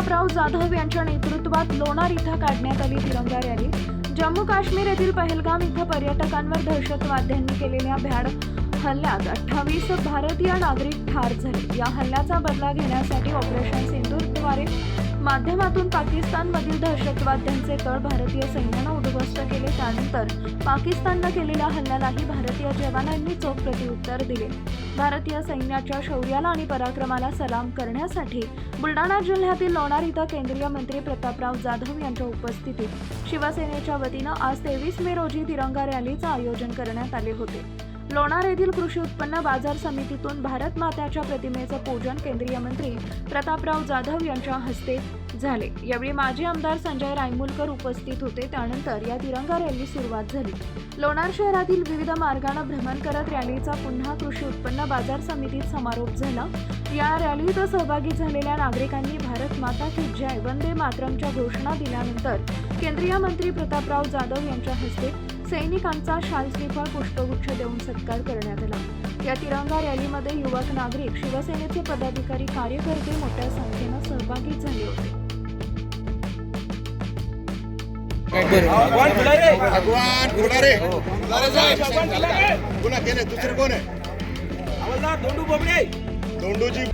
प्रतापराव जाधव यांच्या नेतृत्वात लोणार इथं काढण्यात आली तिरंगा रॅली. जम्मू काश्मीर येथील पहलगाम इथं पर्यटकांवर दहशतवाद्यांनी केलेल्या भ्याड हल्ल्यात अठ्ठावीस भारतीय नागरिक ठार झाले. या हल्ल्याचा बदला घेण्यासाठी ऑपरेशन सिंदूरद्वारे माध्यमातून पाकिस्तानमधील दहशतवाद्यांचे तळ भारतीय सैन्यानं उद्ध्वस्त केले. त्यानंतर पाकिस्ताननं केलेल्या हल्ल्यालाही भारतीय जवानांनी चोख प्रत्युत्तर दिले. भारतीय सैन्याच्या शौर्याला आणि पराक्रमाला सलाम करण्यासाठी बुलढाणा जिल्ह्यातील लोणार इथं केंद्रीय मंत्री प्रतापराव जाधव यांच्या उपस्थितीत शिवसेनेच्या वतीनं आज तेवीस मे रोजी तिरंगा रॅलीचं आयोजन करण्यात आले होते. लोणार येथील कृषी उत्पन्न बाजार समितीतून भारत मात्याच्या प्रतिमेचं पूजन केंद्रीय मंत्री प्रतापराव जाधव यांच्या हस्ते झाले. यावेळी माजी आमदार संजय रायमुलकर उपस्थित होते. त्यानंतर या तिरंगा रॅली सुरुवात झाली. लोणार शहरातील विविध मार्गानं भ्रमण करत रॅलीचा पुन्हा कृषी उत्पन्न बाजार समितीत समारोप झाला. या रॅलीत सहभागी झालेल्या नागरिकांनी भारत माता की जय वंदे मातरमच्या घोषणा दिल्यानंतर केंद्रीय मंत्री प्रतापराव जाधव यांच्या हस्ते सैनिकांचा शाल श्रीफळ पुष्पगुच्छ देऊन सत्कार करण्यात आला. या तिरंगा रॅलीमध्ये युवक नागरिक शिवसेनेचे पदाधिकारी कार्यकर्ते मोठ्या संख्येनं सहभागी झाले होते. भगवान गुरुडारे गुन्हा केले दुसरे कोण आहे दोंडूजी.